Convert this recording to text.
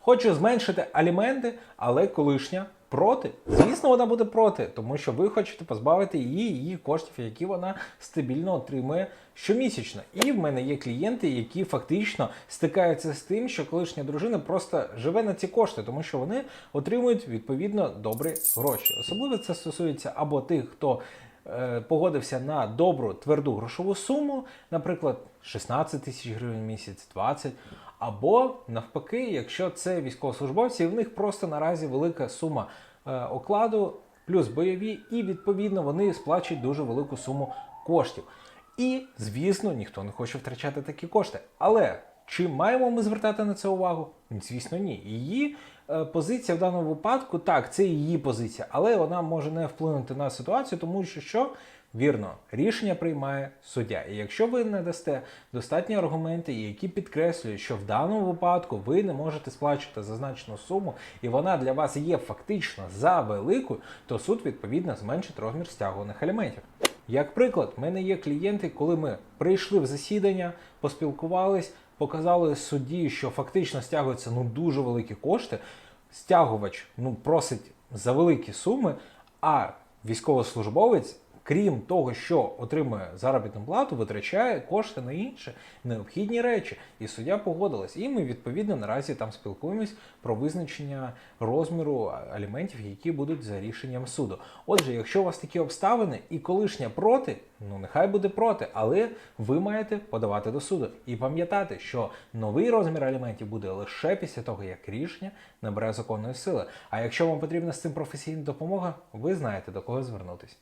хоче зменшити аліменти, але колишня проти. Звісно, вона буде проти, тому що ви хочете позбавити її її коштів, які вона стабільно отримує щомісячно. І в мене є клієнти, які фактично стикаються з тим, що колишня дружина просто живе на ці кошти, тому що вони отримують відповідно добрі гроші. Особливо це стосується або тих, хто погодився на добру тверду грошову суму, наприклад, 16 тисяч гривень в місяць, 20, або навпаки, якщо це військовослужбовці, в них просто наразі велика сума е, окладу, плюс бойові, і відповідно вони сплачують дуже велику суму коштів. І, звісно, ніхто не хоче втрачати такі кошти. Але чи маємо ми звертати на це увагу? Звісно, ні. Її е, позиція в даному випадку, так, це її позиція, але вона може не вплинути на ситуацію, тому що що? Вірно, рішення приймає суддя. І якщо ви не дасте достатні аргументи, які підкреслюють, що в даному випадку ви не можете сплачувати зазначену суму, і вона для вас є фактично за великою, то суд відповідно зменшить розмір стягуваних аліментів. Як приклад, в мене є клієнти, коли ми прийшли в засідання, поспілкувались, показали судді, що фактично стягуються ну дуже великі кошти. Стягувач ну просить за великі суми, а військовослужбовець, крім того, що отримує заробітну плату, витрачає кошти на інші необхідні речі. І суддя погодилась. І ми відповідно наразі там спілкуємось про визначення розміру аліментів, які будуть за рішенням суду. Отже, якщо у вас такі обставини і колишня проти, ну нехай буде проти, але ви маєте подавати до суду і пам'ятати, що новий розмір аліментів буде лише після того, як рішення набере законної сили. А якщо вам потрібна з цим професійна допомога, ви знаєте до кого звернутись.